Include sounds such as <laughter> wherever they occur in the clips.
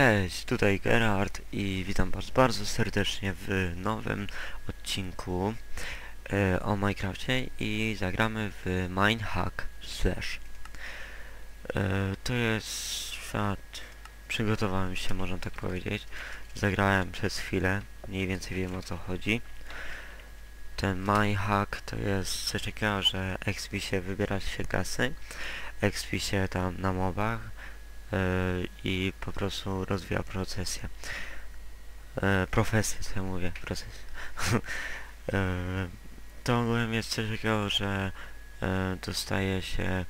Cześć, tutaj Gerard i witam was bardzo serdecznie w nowym odcinku e, o Minecrafcie i zagramy w Minehack Slash. E, to jest świat, przygotowałem się, można tak powiedzieć. Zagrałem przez chwilę, mniej więcej wiem o co chodzi. Ten Minehack to jest coś takiego, że expi się wybiera się gasy, expi się tam na mobach, i po prostu rozwija procesję. E, profesję, co ja mówię, procesję. <laughs> e, to ogółem jest coś takiego, że e, dostaje się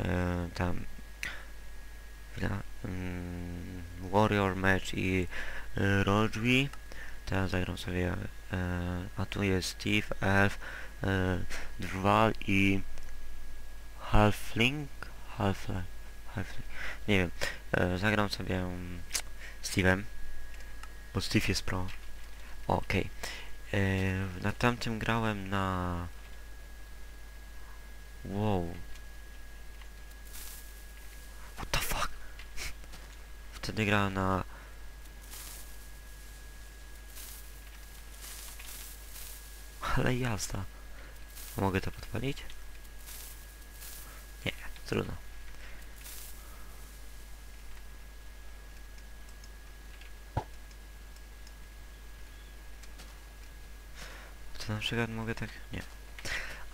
e, tam mm, Warrior Match i e, Rodri. Teraz zagram sobie, e, a tu jest Steve, Elf, e, Drwal i Halfling, Halfling, nie wiem, e, zagram sobie um, Steve'em, bo Steve jest pro. Okej. E, na tamtym grałem na... Wow. What the fuck? <laughs> Wtedy grałem na... Ale jazda. Mogę to podpalić? Nie, trudno. To na przykład mogę tak... Nie.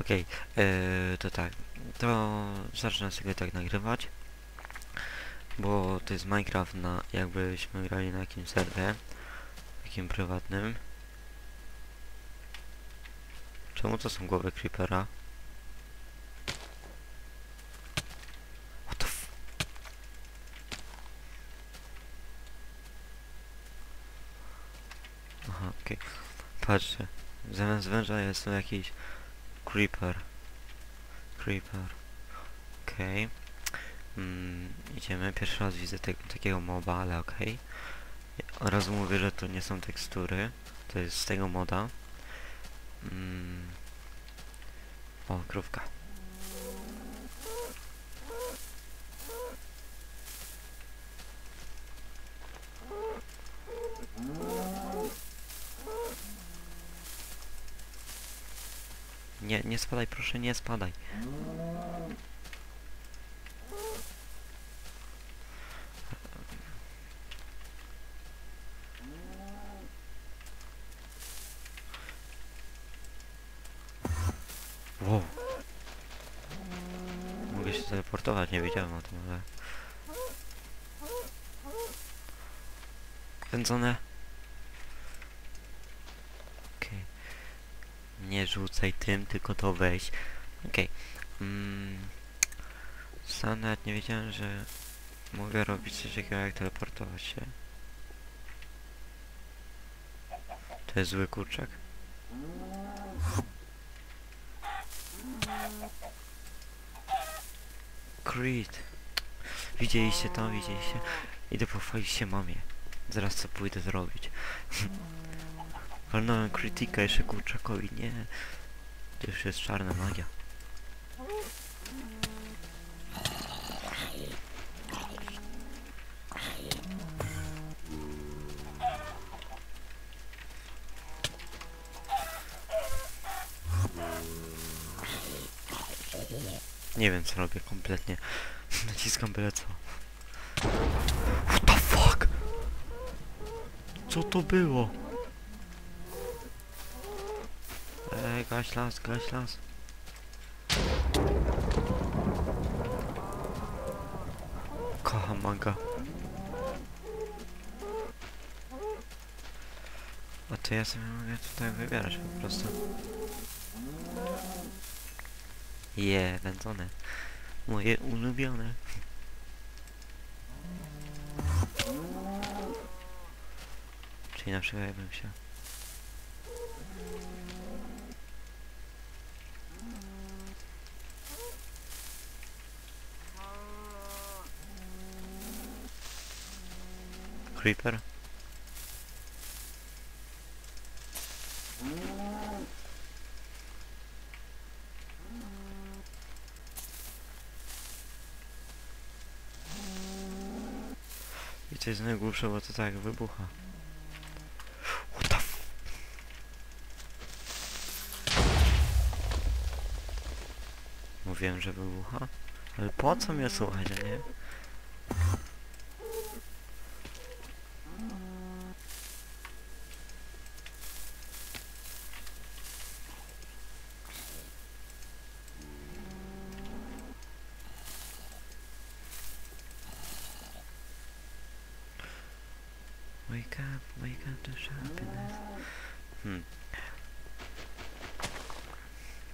Okej, okay, to tak. To zacznę sobie tak nagrywać. Bo to jest Minecraft na... jakbyśmy grali na jakimś serwie. Takim prywatnym. Czemu to są głowy creepera? F... Aha, okej. Patrzcie. Zamiast węża jest tu jakiś creeper. Creeper. Okej. Okay. Mm, idziemy. Pierwszy raz widzę te, takiego moba, ale okej. Okay. Od razu mówię, że to nie są tekstury. To jest z tego moda. Mm. O, krówka. Nie, spadaj, proszę, nie spadaj. Wow. Mogę się teleportować, nie wiedziałem o tym, ale... Kręcone. Okej. Okay. Nie rzucaj tym, tylko to weź. Okej. Okay. Mm. Sam nawet nie wiedziałem, że mogę robić coś takiego jak teleportować się. To jest zły kurczak. Creed. Widzieliście to, widzieliście? Idę pochwalić się mamie. Zaraz co pójdę zrobić. <laughs> Walnąłem krytyka jeszcze kurczakowi, nie. To już jest czarna magia. Nie wiem co robię kompletnie. <laughs> Naciskam byle co. What the fuck? Co to było? Ej, gaś las, gaś las. Kocham manga. A to ja sobie mogę tutaj wybierać po prostu. Je, yeah, wędzone. Moje ulubione. Czyli na przykład jakbym się... Creeper? I to jest najgłupsze, bo to tak wybucha. Mówiłem, że wybucha. Ale po co mnie słuchać, nie? Wake up, wake up to happiness. Hmm.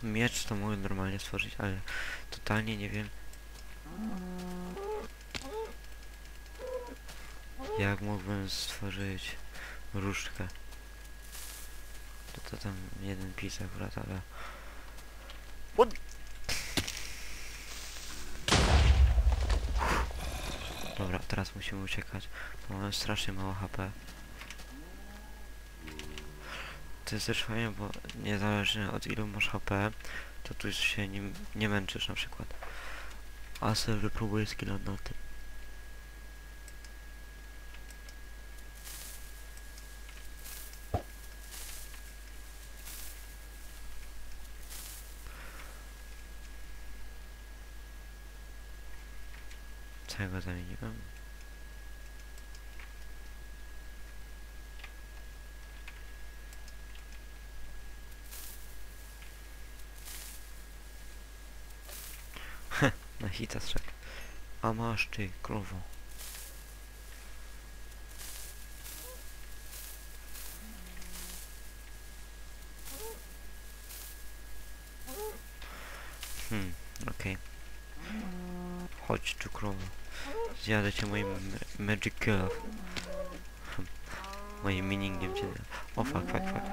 Miecz to mogę normalnie stworzyć, ale totalnie nie wiem jak mógłbym stworzyć różdżkę. To, to tam jeden pis akurat, ale... What? Dobra, teraz musimy uciekać, bo mamy strasznie mało HP. To jest też fajnie, bo niezależnie od ilu masz HP, to tu się nim nie męczysz na przykład. A sobie wypróbuję skill na tym. Co ja go zamieniłem? Na hita strzelił. A masz ty, królowo. Hmm, okej. Chodź tu, królowo. Zjadę cię moim ma- magic kill. Moim miningiem cię. O fuck, fuck, fuck.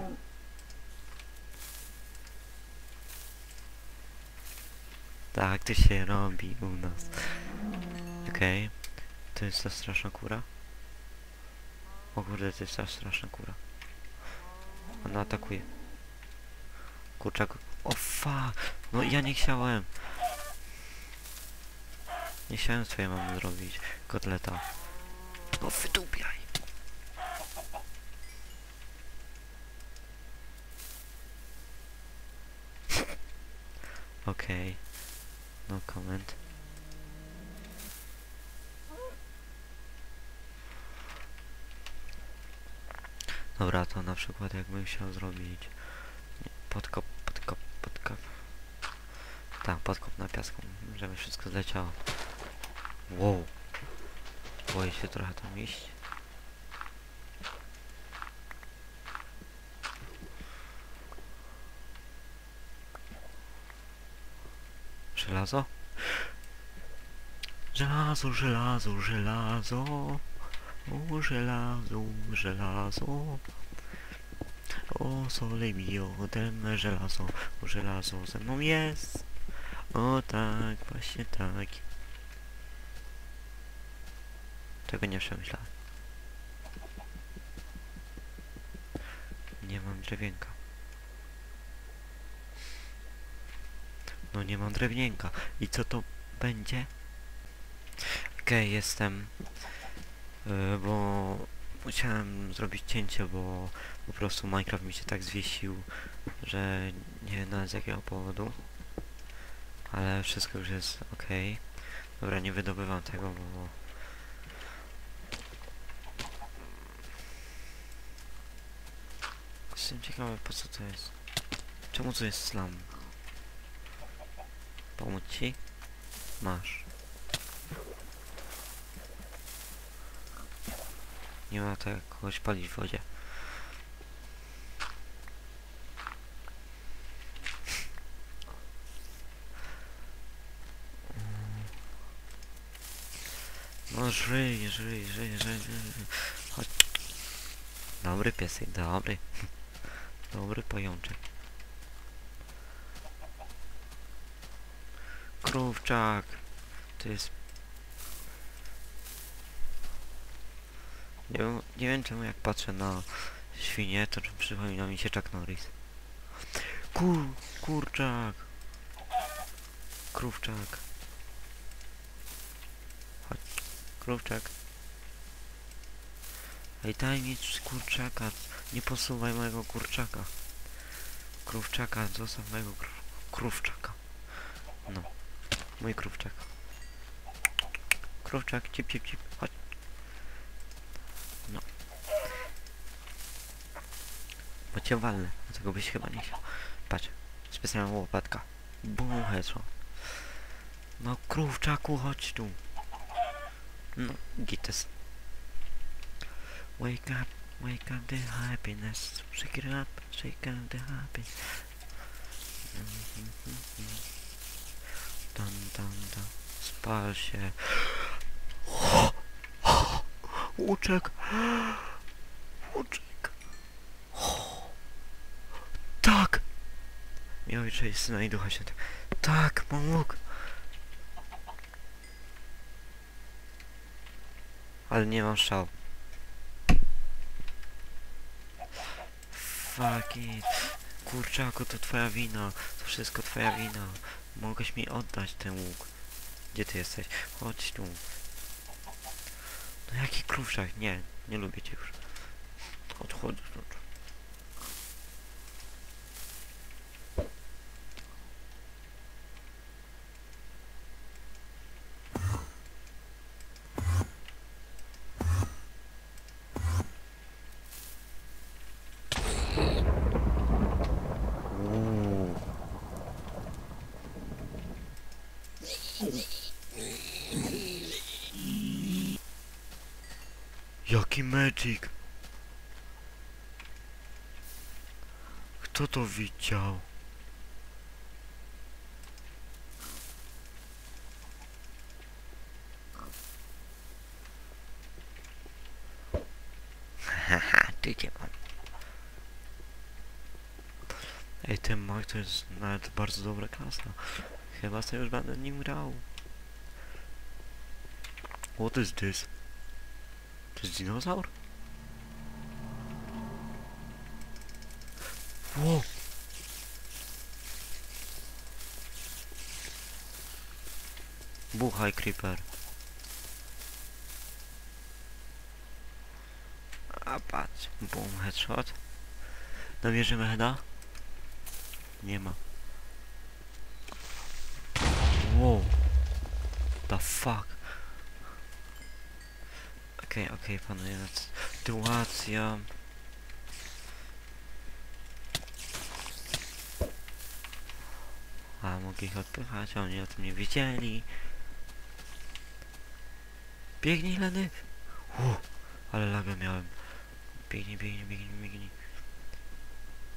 Tak to się robi u nas. Okej. To jest ta straszna kura. O kurde, to jest ta straszna kura. Ona atakuje. Kurczak. O fuck! No ja nie chciałem. Nie chciałem swojej mamy zrobić. Kotleta. No wydupiaj. <laughs> Okej. No comment. Dobra, to na przykład jakbym chciał zrobić podkop, podkop, podkop. Tak, podkop na piasku, żeby wszystko zleciało. Wow. Boję się trochę tam iść. Żelazo? Żelazo, żelazo, żelazo. O, żelazo, żelazo. O, sole mio, dem żelazo. O, żelazo ze mną jest. O, tak, właśnie tak. Tego nie przemyślałem. Nie mam drewienka. No nie mam drewnienka. I co to będzie? Okej, jestem. Yy, bo musiałem zrobić cięcie, bo po prostu Minecraft mi się tak zwiesił, że nie wiem nawet z jakiego powodu. Ale wszystko już jest ok. Dobra, nie wydobywam tego, bo... Jestem ciekawy po co to jest. Czemu to jest slam? Pomóc ci? Masz. Nie ma tak kogoś palić w wodzie. No żyj, żyj, żyj, żyj. Chodź. Dobry piesek, dobry. <laughs> Dobry pajączek. Krówczak. To jest... Nie, nie wiem czemu jak patrzę na świnie, to przypomina mi się Chuck Norris. Kur... kurczak. Krówczak. Chodź. Krówczak. Ej, daj mi kurczaka. Nie posuwaj mojego kurczaka. Krówczaka, zostaw mojego kró krówczaka. Mój krówczak. Krówczak, cip, cip, cip. Chodź. No. Bo cię walnę. Dlatego byś chyba nie chciał. Patrz. Specjalna łopatka. Bum, headshot. No, krówczaku, chodź tu. No, gites. Wake up, wake up the happiness. Shake it up, shake up the happiness. Dun, dun, dun. Spal się. Łuczek. Łuczek. Tak. Miał jest syna i ducha świętego. Tak, mam łuk. Ale nie mam szał. Fuck it. Kurczaku, to twoja wina. To wszystko twoja wina. Mogłeś mi oddać ten łuk. Gdzie ty jesteś? Chodź tu. No jaki kruszak? Nie, nie lubię cię już. Odchodź stąd. Jaki magic? Kto to widział? Haha, ty nie mam. Ej, ten mag to jest nawet bardzo dobra klasa. Chyba sobie już będę nim grał. What is this? To jest dinozaur? Wow! Buchaj, creeper. A patrz, boom, headshot. Namierzymy heada? Nie ma. Wow. The fuck. Okej, okej, panuje nad sytuacja. A, mogę ich odpychać, oni o tym nie wiedzieli. Biegnij, Leny! Uff, ale lagę miałem. Biegnij, biegnij, biegnij, biegnij.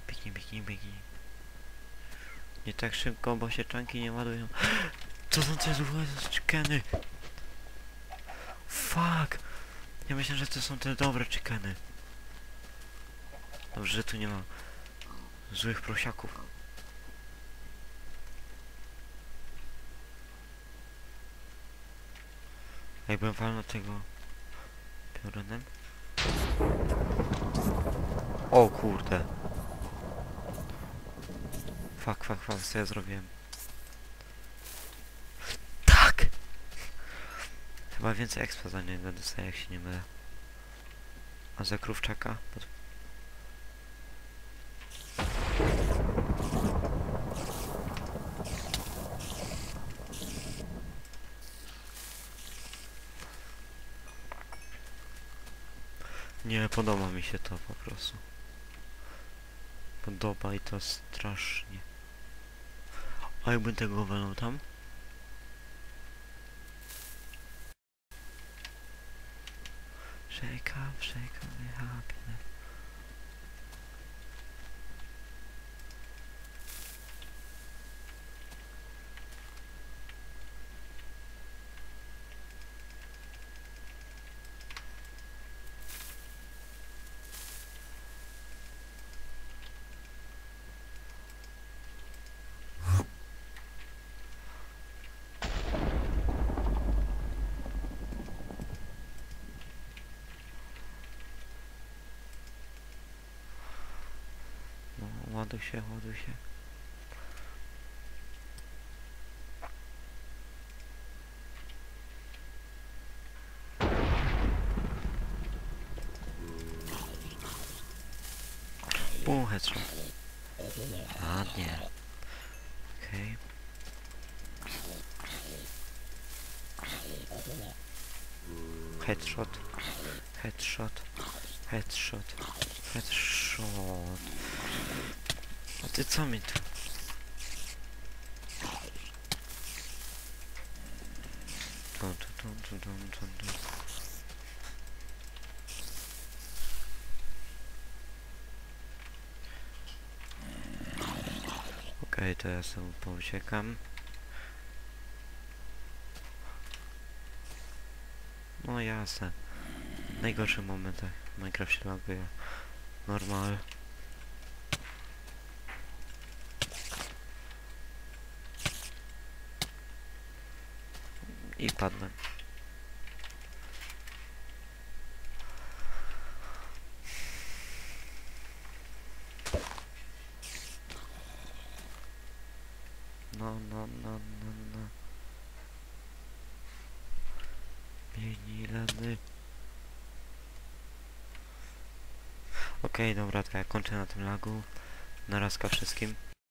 Biegnij, biegnij, biegnij. Nie tak szybko, bo się czanki nie ładują. <gasps> Co są te złe chickeny? Fuck! Ja myślę, że to są te dobre chickeny. Dobrze, że tu nie ma złych prosiaków. Jakbym walnął tego piorunem. O kurde. Fuck, fuck, fuck, co ja zrobiłem? Tak! Chyba więcej expa za niego dostaję, jak się nie mylę. A za krówczaka? Pod... Nie, podoba mi się to po prostu. Podoba i to strasznie. A jakbym tego walnął tam? Shake up, shake up the happiness. Ładuj się, ładuj się. headshot. Ładnie. Okej. Headshot. Headshot. Headshot. Headshot. Ty co mi tu? Tum, tum, tum, tum, tum. Okej, to ja sobie pouciekam. No jasne. W najgorszych momentach Minecraft się laguje. Normal. I padłem. No, no, no, no, no. Mini leny. Okej, dobra, to ja kończę na tym lagu. Narazka wszystkim.